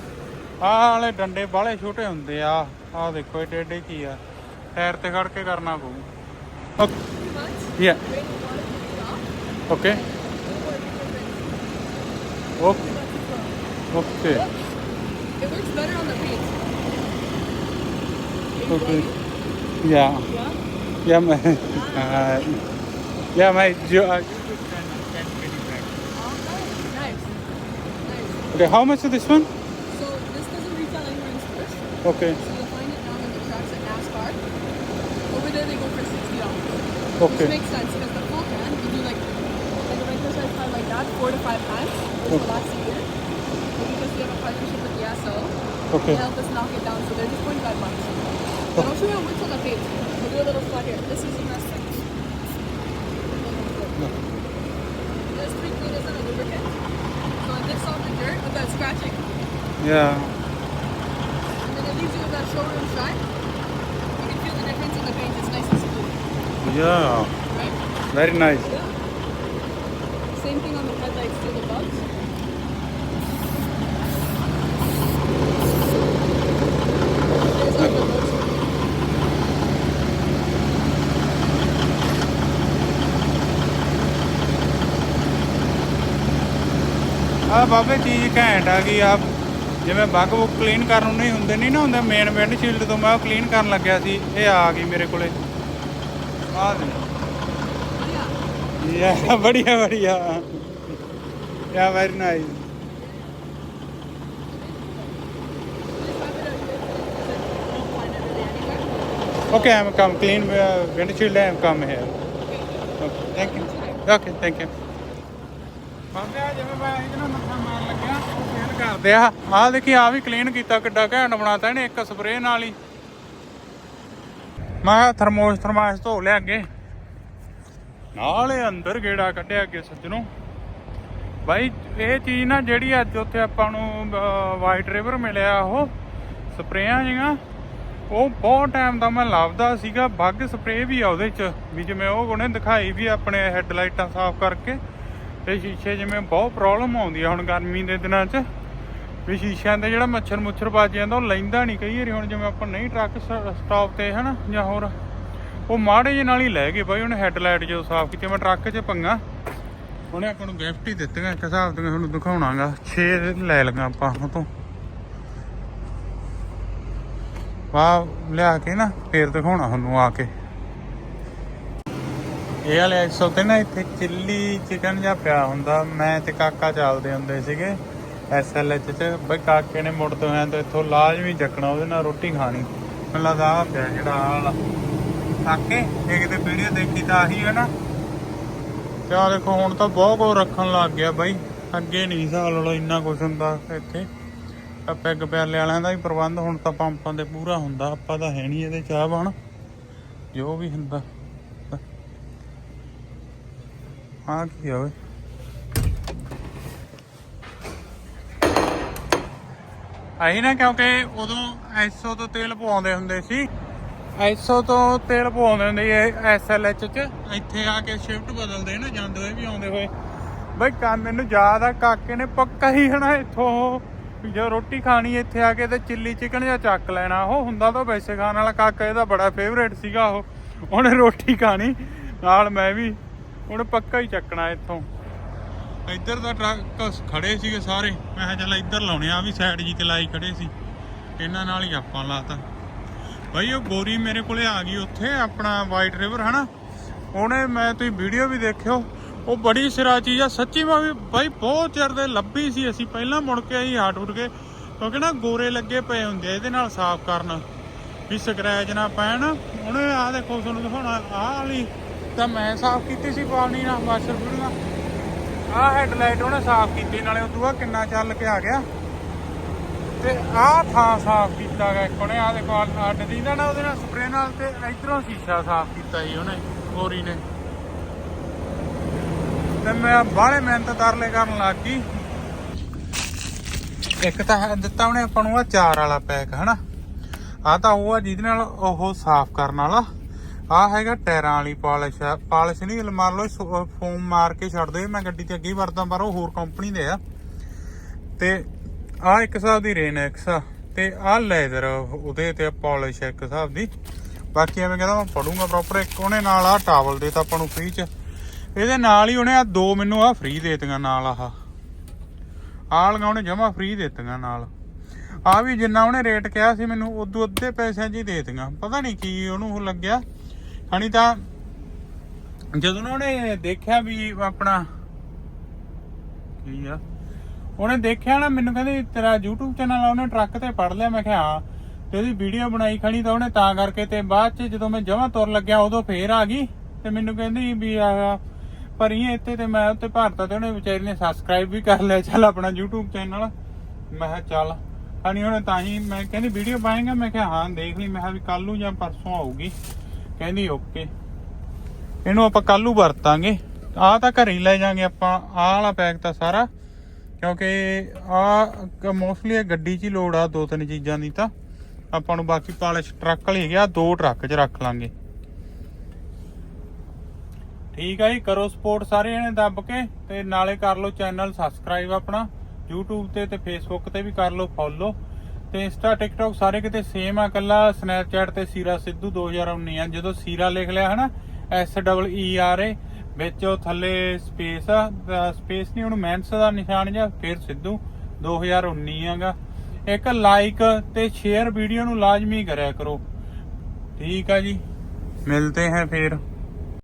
ਆਹ ਵਾਲੇ ਡੰਡੇ ਬਾਹਲੇ ਛੋਟੇ ਹੁੰਦੇ ਆ। ਆਹ ਦੇਖੋ ਇਹ ਟੇਡੇ ਕੀ ਆ। ਟਾਇਰ ਤੇ ਖੜ ਕੇ ਕਰਨਾ ਪਊ। Yeah. Okay. Okay okay. It works better on the paint. Okay. Yeah. Yeah, my, *laughs* uh, yeah, my. Uh, okay, how much is this one? So this doesn't retail anywhere in stores. Okay. So you'll find it in the at NASCAR. Over there they go for sixty dollars. Okay. Which makes sense because the full can you do like like a regular size can like that four to five times. Okay. a. But because we have a partnership with okay. they help us knock it down. So they're just twenty five bucks. Show you how it works on the page. We'll do a little spot here. This is the best thing. There's three and a lubricant. So it takes off the dirt without scratching. Yeah, And then it leaves you with that showroom shine. You can feel the difference in the paint. It's nice and smooth, yeah, right? very nice. Yeah. Same thing on the ਆ ਬਾਬੇ ਚੀਜ਼ ਘੈਂਟ ਆ ਗਈ ਆ ਜਿਵੇਂ ਬੱਗ book clean ਕਰਨ ਨੂੰ ਨਹੀਂ ਹੁੰਦੇ ਨਹੀਂ ਨਾ ਹੁੰਦੇ ਮੇਨ ਵਿੰਡਸ਼ੀਲਡ ਤੋਂ ਮੈਂ ਉਹ ਕਲੀਨ ਕਰਨ ਲੱਗਿਆ ਸੀ ਇਹ ਆ ਗਈ ਮੇਰੇ ਕੋਲੇ ਆ ਦੇ Yeah. ਯਾ ਬੜੀਆ ਬੜੀਆ yeah very nice Okay, I'm come clean uh, windshield and come here. Okay, thank you. Okay, thank you. ਬਾਬੇ ਜਿਵੇਂ ਮੈਂ ਇਹਦੇ ਨਾਲ ਮੱਥਾ ਮਾਰਨ ਲੱਗਿਆ, ਉਹ ਫੇਲ ਕਰਦੇ ਆ। ਆਹ ਦੇਖੀ ਆ ਵੀ ਕਲੀਨ ਕੀਤਾ, ਕਿੱਡਾ ਘੈਂਟ ਬਣਾਤਾ ਇਹਨੇ, ਇੱਕ ਸਪਰੇਅ ਨਾਲ ਹੀ। ਮੈਂ ਥਰਮੋਸ, ਥਰਮਾਸ ਧੋ ਲਿਆ ਅੱਗੇ। ਨਾਲੇ ਅੰਦਰ ਗੇੜਾ ਕੱਢਿਆ ਅੱਗੇ ਸੱਜਣੋਂ ਬਾਈ, ਇਹ ਚੀਜ਼ ਨਾ ਜਿਹੜੀ ਅੱਜ ਉੱਥੇ ਆਪਾਂ ਨੂੰ ਵਾਈਟ ਰਿਵਰ ਮਿਲਿਆ, ਉਹ ਸਪਰੇਆਂ ਜਿਹੀਆਂ, ਉਹ ਬਹੁਤ ਟਾਈਮ ਦਾ ਮੈਂ ਲੱਭਦਾ ਸੀਗਾ। ਬੱਗ ਸਪਰੇ ਵੀ ਆ ਉਹਦੇ ਚ, ਵੀ ਜਿਵੇਂ ਉਹ ਉਹਨੇ ਦਿਖਾਈ ਵੀ ਆਪਣੇ ਹੈੱਡਲਾਈਟਾਂ ਸਾਫ਼ ਕਰਕੇ। ਤੇ ਸ਼ੀਸ਼ੇ ਜਿਵੇਂ ਬਹੁਤ ਪ੍ਰੋਬਲਮ ਆਉਂਦੀ ਆ ਹੁਣ ਗਰਮੀ ਦੇ ਦਿਨਾਂ 'ਚ। ਵੀ ਸ਼ੀਸ਼ਿਆਂ ਤੇ ਜਿਹੜਾ ਮੱਛਰ ਮੁੱਛਰ ਵੱਜ ਜਾਂਦਾ, ਉਹ ਲੈਂਦਾ ਨਹੀਂ ਕਈ ਵਾਰੀ ਹੁਣ ਜਿਵੇਂ ਆਪਾਂ ਨਹੀਂ ਟਰੱਕ ਸਟਾਪ ਤੇ ਹਨਾ ਜਾਂ ਹੋਰ। ਉਹ ਮਾੜੇ ਜਿਹੇ ਨਾਲ ਹੀ ਲੈ ਗਏ ਬਾਈ, ਉਹਨੇ ਹੈਡਲਾਈਟ ਜਦੋਂ ਸਾਫ਼ ਕੀਤੀ, ਮੈਂ ਟਰੱਕ 'ਚ ਪੰਗਾ। ਉਹਨੇ ਆਪਾਂ ਨੂੰ ਗਿਫਟ ਹੀ ਦਿੱਤੀਆਂ, ਇੱਕ ਹਿਸਾਬ ਦੀਆਂ ਤੁਹਾਨੂੰ ਦਿਖਾਉਣਾਗਾ। 6 ਲੈ ਲਗਾ ਆਪਾਂ ਉਹ ਤੋਂ। ਵਾਹ ਲਿਆ ਕੇ ਨਾ, ਫੇਰ ਦਿਖਾਉਣਾ ਤੁਹਾਨੂੰ ਆ ਕੇ। ਇਹ ਵਾਲੇ 100 ਤੇ ਨਾ ਇੱਥੇ ਚਿੱਲੀ ਚਿਕਨ ਜਾਂ ਪਿਆ ਹੁੰਦਾ। ਮੈਂ ਤੇ ਕਾਕਾ ਚੱਲਦੇ ਹੁੰਦੇ ਸੀਗੇ ਐਸਐਲਐਚ ਚ। ਬਈ ਕਾਕੇ ਨੇ ਮੁੜਦੇ ਹੋਇਆ ਤੇ ਇੱਥੋਂ ਲਾਜ਼ਮੀ ਚੱਕਣਾ, ਉਹਦੇ ਨਾਲ ਰੋਟੀ ਖਾਣੀ। ਮੈਨੂੰ ਲੱਗਦਾ ਆ ਪਿਆ ਜਿਹੜਾ ਆਹ ਵਾਲਾ। ਕਾਕੇ ਇਹ ਕਿਤੇ ਵੀਡੀਓ ਦੇਖੀ ਤਾਂ ਆਹੀ ਹੈ ਨਾ। ਚਾਹ ਦੇਖੋ, ਹੁਣ ਤਾਂ ਬਹੁਤ ਕੁਝ ਰੱਖਣ ਲੱਗ ਗਿਆ ਬਾਈ। ਅੱਗੇ ਨਹੀਂ ਹਿਸਾਬ ਲੋ ਇੰਨਾ ਕੁਝ ਹੁੰਦਾ ਇੱਥੇ। ਆ ਪੈਗ ਪਿਆਲੇ ਵਾਲਿਆਂ ਦਾ ਵੀ ਪ੍ਰਬੰਧ ਹੁਣ ਤਾਂ ਪੰਪਾਂ ਤੇ ਪੂਰਾ ਹੁੰਦਾ। ਆਪਾਂ ਤਾਂ ਹੈ ਨਹੀਂ ਇਹਦੇ ਚਾਹ ਬਣ ਜੋ ਵੀ ਹੁੰਦਾ। ਆ ਕੀ ਆ ਓਏ? ਨਾ ਕਿਉਂਕਿ ਉਦੋਂ ਐਸਓ ਤੋਂ ਤੇਲ ਪਵਾਉਂਦੇ ਹੁੰਦੇ ਸੀ। ਐਸਓ ਤੋਂ ਤੇਲ ਪਵਾਉਂਦੇ ਹੁੰਦੇ ਸੀ ਐਸਐਲਐਚ ਚ। ਇੱਥੇ ਆ ਕੇ ਸ਼ਿਫਟ ਬਦਲਦੇ ਨਾ ਜਾਂਦੇ ਹੋਏ ਵੀ ਆਉਂਦੇ ਹੋਏ। ਬਈ ਕਾ ਮੈਨੂੰ ਯਾਦ ਆ, ਕਾਕੇ ਨੇ ਪੱਕਾ ਹੀ ਹਨਾ ਇੱਥੋਂ ਵੀ ਜਦੋਂ ਰੋਟੀ ਖਾਣੀ ਇੱਥੇ ਆ ਕੇ ਤੇ ਚਿੱਲੀ ਚਿਕਨ ਜਾਂ ਚੱਕ ਲੈਣਾ। ਉਹ ਹੁੰਦਾ ਤਾਂ ਵੈਸੇ ਖਾਣ ਵਾਲਾ, ਕਾਕਾ ਇਹਦਾ ਬੜਾ ਫੇਵਰੇਟ ਸੀਗਾ ਉਹ। ਉਹਨੇ ਰੋਟੀ ਖਾਣੀ, ਨਾਲ ਮੈਂ ਵੀ। ਉਹਨੇ ਪੱਕਾ ਹੀ ਚੱਕਣਾ ਇੱਥੋਂ। ਇੱਧਰ ਦਾ ਟਰੱਕ ਖੜੇ ਸੀਗੇ ਸਾਰੇ। ਮੈਂ ਕਿਹਾ ਚੱਲ ਇੱਧਰ ਲਾਉਣੇ ਆ ਵੀ ਸਾਈਡ ਜੀ ਤੇ ਲਾਈ ਖੜੇ ਸੀ। ਇਹਨਾਂ ਨਾਲ ਹੀ ਆਪਾਂ ਲਾਤਾ। ਭਾਈ ਉਹ ਗੋਰੀ ਮੇਰੇ ਕੋਲੇ ਆ ਗਈ ਉੱਥੇ, ਆਪਣਾ ਵਾਈਟ ਰਿਵਰ ਹਨਾ? ਉਹਨੇ ਮੈਂ, ਤੁਸੀਂ ਵੀਡੀਓ ਵੀ ਦੇਖਿਓ, ਉਹ ਬੜੀ ਸਿਰਾ ਚੀਜ਼ ਆ। ਸੱਚੀ ਮੈਂ ਵੀ, ਬਾਈ ਬਹੁਤ ਚਿਰ ਦੇ ਲੱਭੀ ਸੀ ਅਸੀਂ। ਪਹਿਲਾਂ ਮੁੜ ਕੇ ਆਈ ਹਟ ਉੱਠ ਕੇ ਕਿਉਂਕਿ ਨਾ ਗੋਰੇ ਲੱਗੇ ਪਏ ਹੁੰਦੇ ਆ, ਇਹਦੇ ਨਾਲ ਸਾਫ਼ ਕਰਨ। ਵੀ ਸਕ੍ਰੈਚ ਨਾ ਪੈਣ। ਉਹਨੇ ਆ ਦੇਖੋ, ਤੁਹਾਨੂੰ ਦਿਖਾਉਣਾ, ਆਹ ਵਾਲੀ ਤਾਂ ਮੈਂ ਸਾਫ਼ ਕੀਤੀ ਸੀ ਪਾਣੀ ਨਾਲ ਵਾਸ਼ਰ ਵੀਡੀਓ ਆਹ ਹੈਡਲਾਈਟ ਉਹਨੇ ਸਾਫ਼ ਕੀਤੀ, ਨਾਲੇ ਉਦੋਂ ਬਾਅਦ ਕਿੰਨਾ ਚੱਲ ਕੇ ਆ ਗਿਆ। ਤੇ ਆਹ ਥਾਂ ਸਾਫ਼ ਕੀਤਾ ਗਿਆ ਇੱਕ ਆਹ ਦੇਖੋ ਅੱਡ ਦੀ ਨਾ ਉਹਦੇ ਨਾਲ ਸਪਰੇ ਨਾਲ ਤੇ ਇਧਰੋਂ ਸ਼ੀਸ਼ਾ ਸਾਫ਼ ਕੀਤਾ ਜੀ ਉਹਨੇ ਗੋਰੀ ਨੇ। ਤੇ ਮੈਂ ਬਾਹਲੇ ਮਿਹਨਤ ਤਰਲੇ ਕਰਨ ਲੱਗ ਗਈ। ਇੱਕ ਤਾਂ ਹੈ- ਦਿੱਤਾ ਉਹਨੇ ਆਪਾਂ ਨੂੰ ਆ ਚਾਰ ਵਾਲਾ ਪੈਕ ਹਨਾ? ਆ ਤਾਂ ਉਹ ਆ ਜਿਹਦੇ ਨਾਲ ਉਹ ਸਾਫ਼ ਕਰਨ ਵਾਲਾ। ਆ ਹੈਗਾ ਟਾਇਰਾਂ ਵਾਲੀ ਪਾਲਿਸ਼ ਆ। ਪਾਲਿਸ਼ ਨਹੀਂ ਮੰਨ ਲਓ ਫੋਮ ਮਾਰ ਕੇ ਛੱਡ ਦੇ ਮੈਂ ਗੱਡੀ ਤੇ ਅੱਗੇ ਹੀ ਵਰਤਾਂ ਪਰ ਉਹ ਹੋਰ ਕੰਪਨੀ ਦੇ ਆ। ਤੇ ਆ ਇੱਕ ਹਿਸਾਬ ਦੀ ਰੇਨੈਕਸ ਆ, ਤੇ ਆ ਲੈਦਰ ਉਹਦੇ ਤੇ ਪਾਲਿਸ਼ ਇੱਕ ਹਿਸਾਬ ਦੀ। ਬਾਕੀ ਐਵੇਂ ਕਹਿੰਦਾ ਮੈਂ ਪੜੂੰਗਾ ਪ੍ਰੋਪਰ ਇੱਕ ਉਹਨੇ ਨਾਲ ਆ ਟਾਵਲ ਦੇਤਾ ਆਪਾਂ ਨੂੰ ਫ੍ਰੀ ਚ। ਇਹਦੇ ਨਾਲ ਹੀ ਉਹਨੇ ਆ ਦੋ ਮੈਨੂੰ ਆ ਫ੍ਰੀ ਦੇਤੀਆਂ ਨਾਲ ਆਹ। ਆਹ ਲਗਾਉਣੇ ਜਮਾ ਫ੍ਰੀ ਦਿੱਤੀਆਂ ਨਾਲ। ਆ ਵੀ ਜਿੰਨਾ ਉਹਨੇ ਰੇਟ ਕਿਹਾ ਸੀ ਮੈਨੂੰ, ਉਦੋਂ ਅੱਧੇ ਪੈਸਿਆਂ 'ਚ ਹੀ ਦੇਤੀਆਂ। ਪਤਾ ਨਹੀਂ ਕੀ ਉਹਨੂੰ ਲੱਗਿਆ। ਹਣੀ ਤਾਂ ਜਦੋਂ ਨਾ ਉਹਨੇ ਦੇਖਿਆ ਵੀ ਆਪਣਾ ਕੀ ਆ? ਉਹਨੇ ਦੇਖਿਆ ਨਾ, ਮੈਨੂੰ ਕਹਿੰਦੀ ਤੇਰਾ YouTube ਚੈਨਲ ਆ, ਉਹਨੇ ਟਰੱਕ ਤੇ ਪੜ ਲਿਆ, ਮੈਂ ਕਿਹਾ, ਹਾਂ। ਤੇ ਉਹਦੀ ਵੀਡੀਓ ਬਣਾਈ ਖਣੀ ਤਾਂ ਉਹਨੇ ਤਾਂ ਕਰਕੇ ਤੇ ਬਾਅਦ ਚ ਜਦੋਂ ਮੈਂ ਜਮਾਂ ਤੁਰ ਲੱਗਿਆ, ਉਦੋਂ ਫੇਰ ਆ ਗਈ ਤੇ ਮੈਨੂੰ ਕਹਿੰਦੀ ਵੀ ਆ, ਪਰ ਇਹ ਇੱਥੇ ਤੇ ਮੈਂ ਉੱਤੇ ਭਾਰਤਾ ਤੇ ਉਹਨੇ ਵਿਚਾਰੀ ਨੇ ਸਬਸਕ੍ਰਾਈਬ ਵੀ ਕਰ ਲਿਆ, ਚੱਲ ਆਪਣਾ YouTube ਚੈਨਲ ਮੈਂ ਕਿਹਾ, ਚੱਲ। ਹਣੀ ਉਹਨੇ ਤਾਂ ਹੀ ਮੈਂ ਕਹਿੰਦੀ ਵੀਡੀਓ ਪਾਏਗਾ ਮੈਂ ਕਿਹਾ, ਹਾਂ, ਦੇਖ ਲਈ। ਮੈਂ ਕਿਹਾ, ਵੀ ਕੱਲ ਨੂੰ ਜਾਂ ਪਰਸੋਂ ਆਊਗੀ। ਕਹਿੰਦੀ, ਓਕੇ। ਇਹਨੂੰ ਆਪਾਂ ਕੱਲ ਨੂੰ ਵਰਤਾਂਗੇ। ਆਹ ਤਾਂ ਘਰੇ ਹੀ ਲੈ ਜਾਾਂਗੇ ਆਪਾਂ। ਆਹ ਵਾਲਾ ਪੈਕ ਤਾਂ ਸਾਰਾ। ਕਿਉਂਕਿ ਆ ਮੋਸਟਲੀ ਇਹ ਗੱਡੀ 'ਚ ਹੀ ਲੋੜ ਆ, ਦੋ ਤਿੰਨ ਚੀਜ਼ਾਂ ਦੀ ਤਾਂ। ਆਪਾਂ ਨੂੰ ਬਾਕੀ ਪਾਲਿਸ਼ ਟਰੱਕ ਵਾਲੀ ਹੈਗੇ ਦੋ ਟਰੱਕ 'ਚ ਰੱਖ ਲਾਂਗੇ। ਠੀਕ ਆ ਜੀ, ਕਰੋ ਸਪੋਰਟ ਸਾਰੇ ਜਣੇ ਦੱਬ ਕੇ ਤੇ ਨਾਲੇ ਕਰ ਲਓ ਚੈਨਲ ਸਬਸਕ੍ਰਾਈਬ ਆਪਣਾ। YouTube ਤੇ ਤੇ Facebook ਤੇ ਵੀ ਕਰ ਲਓ ਫੋਲੋ ਤੇ ਇੰਸਟਾ ਟਿਕਟੌਕ ਸਾਰੇ ਕਿਤੇ ਸੇਮ ਆ ਕੱਲਾ ਸਨੈਪਚੈਟ ਤੇ ਸੀਰਾ ਸਿੱਧੂ 2019 ਆ। ਜਦੋਂ ਸੀਰਾ ਲਿਖ ਲਿਆ ਹਨਾ S double E R A ਵਿੱਚ ਉਹ ਥੱਲੇ ਸਪੇਸ ਆ ਸਪੇਸ ਨਹੀਂ, ਉਹਨੂੰ ਮੈਂਸ ਦਾ ਨਿਸ਼ਾਨ ਜਾਂ ਫਿਰ ਸਿੱਧੂ 2019 ਆਗਾ। ਇੱਕ ਲਾਈਕ ਤੇ ਸ਼ੇਅਰ ਵੀਡੀਓ ਨੂੰ ਲਾਜ਼ਮੀ ਕਰਿਆ ਕਰੋ। ਠੀਕ ਆ ਜੀ। ਮਿਲਦੇ ਹੈ ਫੇਰ।